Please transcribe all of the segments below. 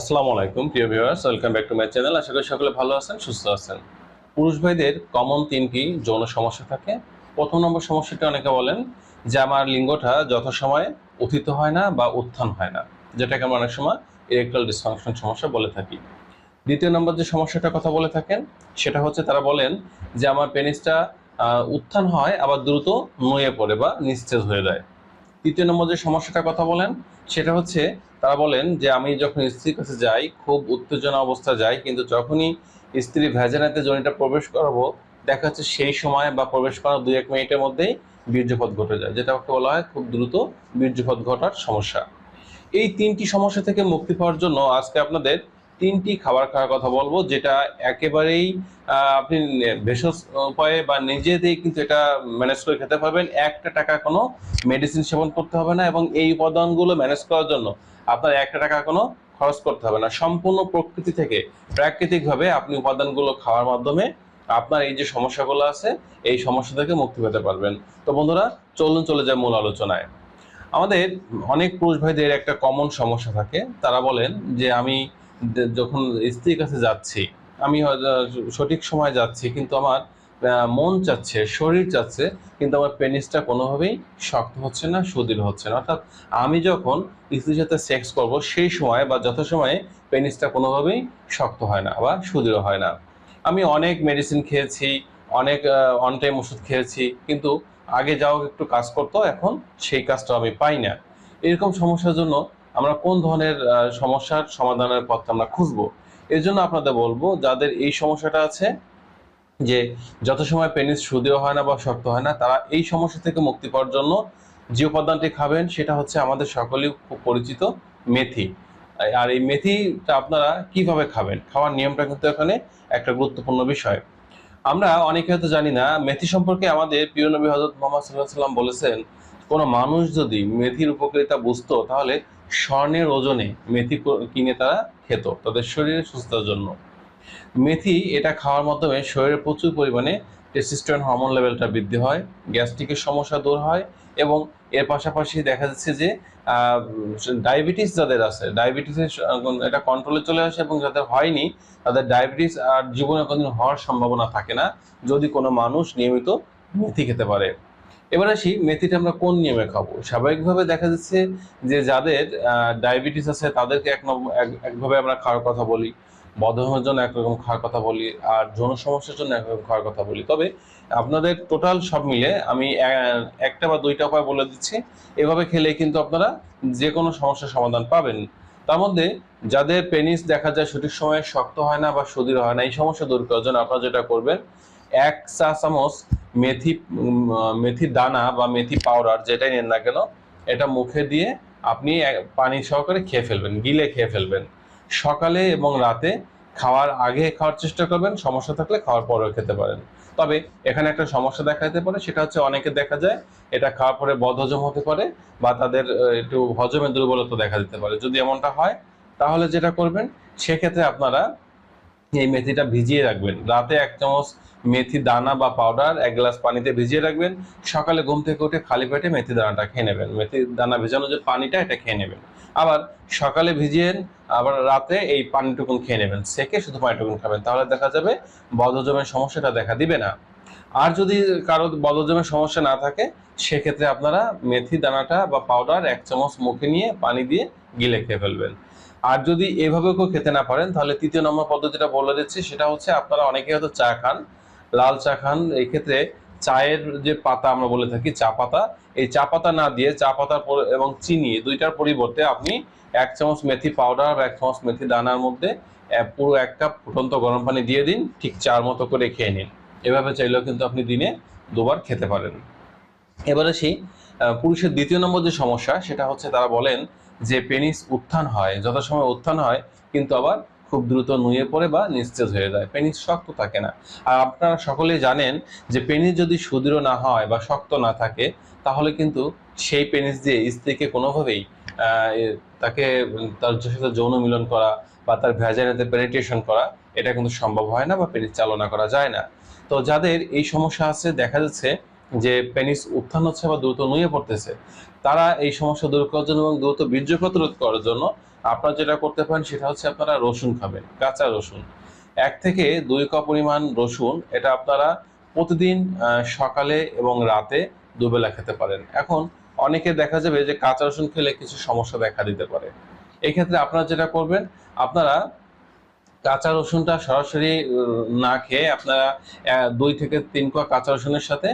আসসালামু আলাইকুম, প্রিয় viewers welcome back to my channel আশা করি সকলে ভালো আছেন, সুস্থ আছেন। পুরুষ ভাইদের কমন তিনটি যৌন সমস্যা থাকে। প্রথম নম্বর সমস্যাটি অনেকে বলেন যে, আমার লিঙ্গটা যথাসময়ে উত্থিত হয় না বা উত্থান হয় না। যেটাকে আমরা অনেক সময় ইরেকটাল ডিসফাংশন সমস্যা বলে থাকি। দ্বিতীয় নম্বর যে সমস্যাটার কথা বলে থাকেন, সেটা হচ্ছে তারা বলেন যে, আমার পেনিসটা উত্থান হয়, আবার দ্রুত নুয়ে পড়ে বা নিস্তেজ হয়ে যায়। তৃতীয় নম্বর যে সমস্যাটার কথা বলেন, সেটা হচ্ছে তারা বলেন যে আমি যখন স্ত্রীর কাছে যাই, খুব উত্তেজনা অবস্থা যাই, কিন্তু যখনই স্ত্রী ভ্যাজানাতে জনিটা প্রবেশ করাবো, দেখা যাচ্ছে সেই সময় বা প্রবেশ করার দুই এক মিনিটের মধ্যেই বীর্যপাত ঘটে যায়, যেটা বলা হয় খুব দ্রুত বীর্যপাত ঘটার সমস্যা। এই তিনটি সমস্যা থেকে মুক্তি পাওয়ার জন্য আজকে আপনাদের তিনটি খাবার খাওয়ার কথা বলব, যেটা একেবারেই আপনি ভেষজ উপায়ে বা নিজেতেই কিন্তু এটা ম্যানেজ করে খেতে পারবেন। একটা টাকা কোনো মেডিসিন সেবন করতে হবে না এবং এই উপাদানগুলো ম্যানেজ করার জন্য আপনার একটা টাকা কোনো খরচ করতে হবে না। সম্পূর্ণ প্রকৃতি থেকে, প্রাকৃতিকভাবে আপনি উপাদানগুলো খাওয়ার মাধ্যমে আপনার এই যে সমস্যাগুলো আছে, এই সমস্যা থেকে মুক্তি পেতে পারবেন। তো বন্ধুরা, চলুন চলে যায় মূল আলোচনায়। আমাদের অনেক পুরুষ ভাইদের একটা কমন সমস্যা থাকে। তারা বলেন যে, আমি যখন স্ত্রীর কাছে যাচ্ছি, আমি সঠিক সময় যাচ্ছি, কিন্তু আমার মন চাচ্ছে, শরীর চাচ্ছে, কিন্তু আমার পেনিসটা কোনোভাবেই শক্ত হচ্ছে না, সুদৃঢ় হচ্ছে না। অর্থাৎ আমি যখন স্ত্রীর সাথে সেক্স করব, সেই সময় বা যথাসময়ে পেনিসটা কোনোভাবেই শক্ত হয় না বা সুদৃঢ় হয় না। আমি অনেক মেডিসিন খেয়েছি, অনেক অন টাইম ওষুধ খেয়েছি, কিন্তু আগে যাও একটু কাজ করতো, এখন সেই কাজটা আমি পাই না। এরকম সমস্যার জন্য আমরা কোন ধরনের সমস্যার সমাধানের পথটা আমরা খুঁজবো? এর জন্য আপনাদের বলব, যাদের এই সমস্যাটা আছে, যে যত সময় পেনিস সুদৃঢ় হয় না বা শক্ত হয় না, তারা এই সমস্যা থেকে মুক্তি পাওয়ার জন্য যে উপাদানটি খাবেন, সেটা হচ্ছে আমাদের সকলেই খুব পরিচিত মেথি। আর এই মেথিটা আপনারা কীভাবে খাবেন? খাওয়ার নিয়মটা কিন্তু এখানে একটা গুরুত্বপূর্ণ বিষয়। আমরা অনেকে হয়তো জানি না, মেথি সম্পর্কে আমাদের প্রিয় নবী হজরত মোহাম্মদ সাল্লাহ সাল্লাম বলেছেন, কোনো মানুষ যদি মেথির উপকারিতা বুঝতো, তাহলে স্বর্ণের ওজনে মেথি কিনে তারা খেত, তাদের শরীরের সুস্থতার জন্য। মেথি এটা খাওয়ার মাধ্যমে শরীরে প্রচুর পরিমাণে টেস্টোস্টেরন হরমোন লেভেলটা বৃদ্ধি হয় গ্যাস্ট্রিকের সমস্যা দূর হয় এবং এর পাশাপাশি দেখা যাচ্ছে যে ডায়াবেটিস যাদের আছে ডায়াবেটিসের এটা কন্ট্রোলে চলে আসে এবং যাদের হয়নি, তাদের ডায়াবেটিস আর জীবনে কোনোদিন হওয়ার সম্ভাবনা থাকে না, যদি কোনো মানুষ নিয়মিত মেথি খেতে পারে। এবার আসি মেথিটা আমরা কোন নিয়মে খাব? স্বাভাবিকভাবে দেখা যাচ্ছে যে যাদের ডায়াবেটিস আছে তাদেরকে এক একভাবে আমরা খাওয়ার কথা বলি বদহমের জন্য একরকম খাওয়ার কথা বলি, আর যৌন সমস্যার জন্য একরকম খাওয়ার কথা বলি। তবে আপনাদের টোটাল সব মিলে আমি একটা বা দুইটা উপায় বলে দিচ্ছি। এভাবে খেলে কিন্তু আপনারা যে কোনো সমস্যার সমাধান পাবেন। তার মধ্যে যাদের পেনিস দেখা যায় সঠিক সময়ে শক্ত হয় না বা সুদৃঢ় হয় না, এই সমস্যা দূর করার জন্য আপনারা যেটা করবেন এক চা চামচ মেথি মেথি দানা বা মেথি পাউডার যেটাই নেন না কেন, এটা মুখে দিয়ে আপনি পানি সহকারে খেয়ে ফেলবেন, গিলে খেয়ে ফেলবেন। সকালে এবং রাতে খাওয়ার আগে খাওয়ার চেষ্টা করবেন, সমস্যা থাকলে খাওয়ার পরেও খেতে পারেন। তবে এখানে একটা সমস্যা দেখা যেতে পারে, সেটা হচ্ছে অনেকে দেখা যায় এটা খাওয়ার পরে বদহজম হতে পারে বা তাদের একটু হজমের দুর্বলতা দেখা দিতে পারে। যদি এমনটা হয়, তাহলে যেটা করবেন, সেক্ষেত্রে আপনারা এই মেথিটা ভিজিয়ে রাখবেন। রাতে এক চামচ মেথি দানা বা পাউডার এক গ্লাস পানিতে ভিজিয়ে রাখবেন। সকালে ঘুম থেকে উঠে খালি পেটে মেথি দানাটা খেয়ে নেবেন। মেথি দানা ভেজানো যে পানিটা, এটা খেয়ে নেবেন। আবার সকালে ভিজিয়ে আবার রাতে এই পানিটুকুন খেয়ে নেবেন। সেকে শুধু পানিটুকুন খাবেন, তাহলে দেখা যাবে বদহজমের সমস্যাটা দেখা দিবে না। আর যদি কারও বদহজমের সমস্যা না থাকে, সেক্ষেত্রে আপনারা মেথি দানাটা বা পাউডার এক চামচ মুখে নিয়ে পানি দিয়ে গিলে খেয়ে ফেলবেন। আর যদি এভাবে কেউ খেতে না পারেন তাহলে তৃতীয় নম্বর পদ্ধতিটা বলে দিচ্ছি সেটা হচ্ছে আপনারা অনেকে হয়তো চা খান লাল চা খান। এই ক্ষেত্রে চায়ের যে পাতা আমরা বলে থাকি চা পাতা এই চা পাতা না দিয়ে চা পাতা এবং চিনি দুইটার পরিবর্তে আপনি এক চামচ মেথি পাউডার বা এক চামচ মেথি দানার মধ্যে পুরো এক কাপ ফুটন্ত গরম পানি দিয়ে দিন ঠিক চার মতো করে খেয়ে নিন। এভাবে চাইলেও কিন্তু আপনি দিনে দুবার খেতে পারেন। এবারে আহ, পুরুষের দ্বিতীয় নম্বর যে সমস্যা, সেটা হচ্ছে তারা বলেন যে পেনিস উত্থান হয়, যথাসময় উত্থান হয়, কিন্তু আবার খুব দ্রুত নুয়ে পড়ে বা নিস্তেজ হয়ে যায়। পেনিস শক্ত থাকে না। আর আপনারা সকলেই জানেন যে পেনিস যদি সুদৃঢ় না হয় বা শক্ত না থাকে, তাহলে কিন্তু সেই পেনিস দিয়ে স্ত্রীকে কোনোভাবেই তাকে, তার সাথে যৌন মিলন করা বা তার ভ্যাজাইনাতে পেনিট্রেশন করা, এটা কিন্তু সম্ভব হয় না বা পেনিস চালনা করা যায় না। তো যাদের এই সমস্যা আছে, দেখা যাচ্ছে যে পেনিস উত্থান হচ্ছে বা দ্রুত নুয়ে পড়তেছে, তারা এই সমস্যা দূর করার জন্য এবং দ্রুত বীর্য প্রতিরোধ করার জন্য আপনারা যেটা করতে পারেন সেটা হচ্ছে আপনারা রসুন খাবেন, কাঁচা রসুন। এক থেকে দুই কাপ পরিমাণ রসুন, এটা আপনারা প্রতিদিন সকালে এবং রাতে দুবেলা খেতে পারেন। এখন অনেকে দেখা যাবে যে কাঁচা রসুন খেলে কিছু সমস্যা দেখা দিতে পারে। এই ক্ষেত্রে আপনারা যেটা করবেন, আপনারা কাঁচা রসুনটা সরাসরি না খেয়ে আপনারা দুই থেকে তিন কোয়া কাঁচা রসুনের সাথে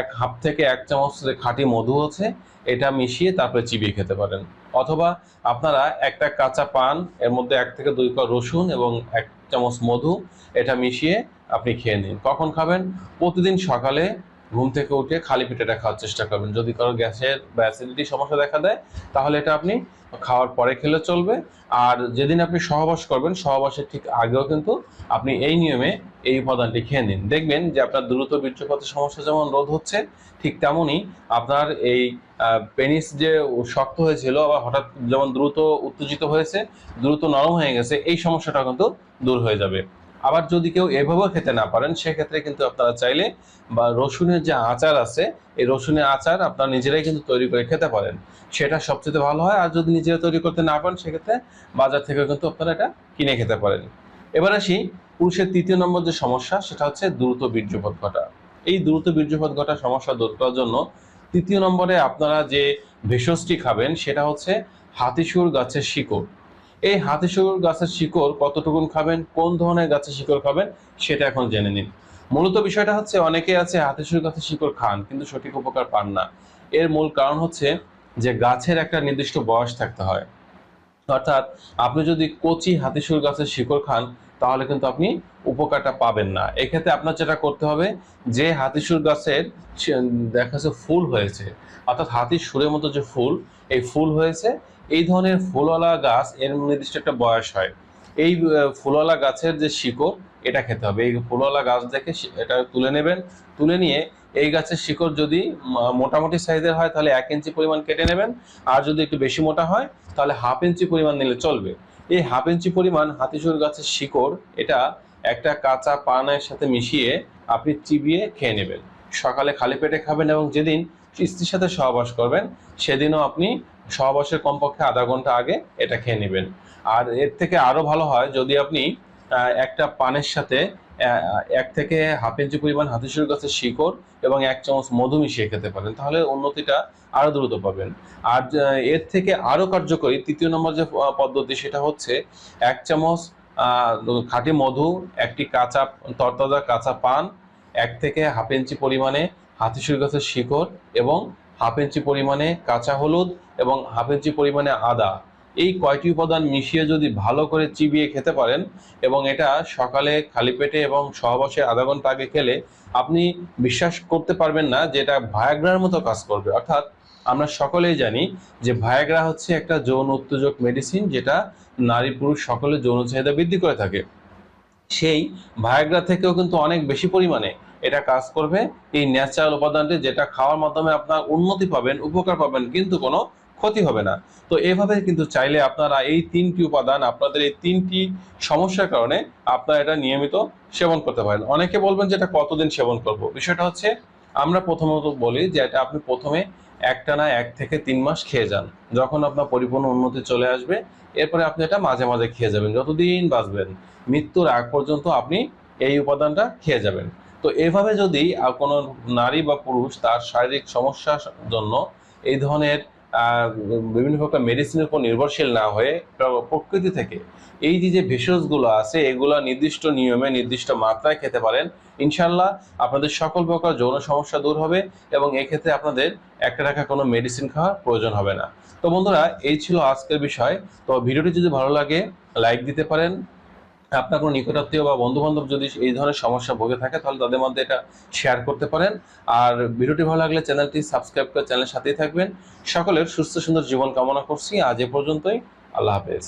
এক হাফ থেকে এক চামচ খাঁটি মধু আছে, এটা মিশিয়ে তারপরে চিবিয়ে খেতে পারেন। অথবা আপনারা একটা কাঁচা পান, এর মধ্যে এক থেকে দুই কাপ রসুন এবং এক চামচ মধু, এটা মিশিয়ে আপনি খেয়ে নিন। কখন খাবেন? প্রতিদিন সকালে ঘুম থেকে উঠে খালি পেটে এটা খাওয়ার চেষ্টা করবেন। যদি কারও গ্যাসের বা অ্যাসিডিটি সমস্যা দেখা দেয়, তাহলে এটা আপনি খাওয়ার পরে খেলে চলবে। আর যেদিন আপনি সহবাস করবেন, সহবাসের ঠিক আগেও কিন্তু আপনি এই নিয়মে এই উপাদানটি খেয়ে নিন। দেখবেন যে আপনার দ্রুত বীর্যপাতের সমস্যা যেমন রোধ হচ্ছে, ঠিক তেমনই আপনার এই পেনিস যে শক্ত হয়েছিল বা হঠাৎ যেমন দ্রুত উত্তেজিত হয়েছে, দ্রুত নরম হয়ে গেছে, এই সমস্যাটা কিন্তু দূর হয়ে যাবে। আবার যদি কেউ এভাবেও খেতে না পারেন, সেক্ষেত্রে কিন্তু আপনারা চাইলে বা রসুনের যে আচার আছে, এই রসুনের আচার আপনারা নিজেরাই কিন্তু তৈরি করে খেতে পারেন। সেটা সবচেয়ে ভালো হয়। আর যদি নিজেরা তৈরি করতে না পারেন, সেক্ষেত্রে বাজার থেকে কিন্তু আপনারা এটা কিনে খেতে পারেন। এবার আসি পুরুষের তৃতীয় নম্বর যে সমস্যা, সেটা হচ্ছে দ্রুত বীর্যপাত ঘটা। এই দ্রুত বীর্যপাত ঘটা সমস্যা দূর করার জন্য তৃতীয় নম্বরে আপনারা যে ভেষজটি খাবেন, সেটা হচ্ছে হাতিসুর গাছের শিকড়। এই হাতিসুর গাছের শিকড় কতটুকুন খাবেন? কোন ধরনের গাছের শিকড় খাবেন? সেটা এখন জেনে নিন। মূলত বিষয়টা হচ্ছে অনেকে আছে হাতিসুর গাছের শিকড় খান, কিন্তু সঠিক উপকার পান না। এর মূল কারণ হচ্ছে যে, গাছের একটা নির্দিষ্ট বয়স থাকতে হয়। অর্থাৎ আপনি যদি কচি হাতিসুর গাছের শিকড় খান, তাহলে কিন্তু আপনি উপকারটা পাবেন না। এক্ষেত্রে আপনার যেটা করতে হবে, যে হাতিসুর গাছের দেখা যাচ্ছে ফুল হয়েছে। অর্থাৎ হাতির সুরের মতো যে ফুল, এই ফুল হয়েছে এই ধরনের ফুলওয়ালা গাছ, এর নির্দিষ্ট একটা বয়স হয়। এই ফুলওয়ালা গাছের যে শিকড়, এটা খেতে হবে। এই ফুলওয়ালা গাছ দেখে এটা তুলে নেবেন। তুলে নিয়ে এই গাছের শিকড় যদি মোটামুটি সাইজের হয়, তাহলে এক ইঞ্চি পরিমাণ কেটে নেবেন। আর যদি একটু বেশি মোটা হয়, তাহলে হাফ ইঞ্চি পরিমাণ নিলে চলবে। এই হাফ ইঞ্চি পরিমাণ হাতিসুর গাছের শিকড়, এটা একটা কাঁচা পানের সাথে মিশিয়ে আপনি চিবিয়ে খেয়ে নেবেন। সকালে খালি পেটে খাবেন এবং যেদিন স্ত্রীর সাথে সহবাস করবেন, সেদিনও আপনি সহবাসের কমপক্ষে আধা ঘণ্টা আগে এটা খেয়ে নেবেন। আর এর থেকে আরও ভালো হয়, যদি আপনি একটা পানের সাথে এক থেকে হাফ ইঞ্চি পরিমাণ হাতিসুর গাছের শিকড় এবং এক চামচ মধু মিশিয়ে খেতে পারেন, তাহলে উন্নতিটা আরও দ্রুত পাবেন। আর এর থেকে আরও কার্যকরী তৃতীয় নম্বর যে পদ্ধতি সেটা হচ্ছে এক চামচ খাঁটি মধু, একটি কাঁচা, তরতাজা কাঁচা পান, এক থেকে হাফ ইঞ্চি পরিমাণে হাতিসুর গাছের শিকড় এবং হাফ ইঞ্চি পরিমাণে কাঁচা হলুদ এবং হাফ ইঞ্চি পরিমাণে আদা। এই কয়টি উপাদান মিশিয়ে যদি ভালো করে চিবিয়ে খেতে পারেন এবং এটা সকালে খালি পেটে এবং সহবাসে আধা ঘণ্টা আগে খেলে, আপনি বিশ্বাস করতে পারবেন না যে এটা ভায়াগ্রার মতো কাজ করবে। অর্থাৎ আমরা সকলেই জানি যে ভায়াগ্রা হচ্ছে একটা যৌন উত্তেজক মেডিসিন যেটা নারী পুরুষ সকলের যৌন চাহিদা বৃদ্ধি করে থাকে। সেই ভায়াগ্রা থেকেও কিন্তু অনেক বেশি পরিমাণে এটা কাজ করবে। এই ন্যাচারাল উপাদানটি যেটা খাওয়ার মাধ্যমে আপনার উন্নতি পাবেন, উপকার পাবেন, কিন্তু কোনো ক্ষতি হবে না। তো এভাবে কিন্তু চাইলে আপনারা এই তিনটি উপাদান, আপনাদের এই তিনটি সমস্যার কারণে আপনারা এটা নিয়মিত সেবন করতে পারেন। অনেকে বলবেন যে এটা কতদিন সেবন করব? বিষয়টা হচ্ছে আমরা প্রথমত বলি যে এটা আপনি প্রথমে একটা না এক থেকে তিন মাস খেয়ে যান। যখন আপনার পরিপূর্ণ উন্নতি চলে আসবে, এরপরে আপনি এটা মাঝে মাঝে খেয়ে যাবেন, যতদিন বাঁচবেন। মৃত্যুর আগ পর্যন্ত আপনি এই উপাদানটা খেয়ে যাবেন। তো এভাবে যদি কোনো নারী বা পুরুষ তার শারীরিক সমস্যার জন্য এই ধরনের বিভিন্ন প্রকার মেডিসিনের উপর নির্ভরশীল না হয়ে প্রকৃতি থেকে এই যে যে ভেষজগুলো আছে, এগুলো নির্দিষ্ট নিয়মে, নির্দিষ্ট মাত্রায় খেতে পারেন। ইনশাল্লাহ আপনাদের সকল প্রকার যৌন সমস্যা দূর হবে এবং এক্ষেত্রে আপনাদের একটা টাকা কোনো মেডিসিন খাওয়ার প্রয়োজন হবে না। তো বন্ধুরা, এই ছিল আজকের বিষয়। তো ভিডিওটি যদি ভালো লাগে লাইক দিতে পারেন। আপনার কোনো নিকটাত্মীয় বা বন্ধু বান্ধব যদি এই ধরনের সমস্যা ভোগে থাকে, তাহলে তাদের মধ্যে এটা শেয়ার করতে পারেন। আর ভিডিওটি ভালো লাগলে চ্যানেলটি সাবস্ক্রাইব করে চ্যানেলের সাথেই থাকবেন। সকলের সুস্থ সুন্দর জীবন কামনা করছি। আজ এ পর্যন্তই। আল্লাহ হাফেজ।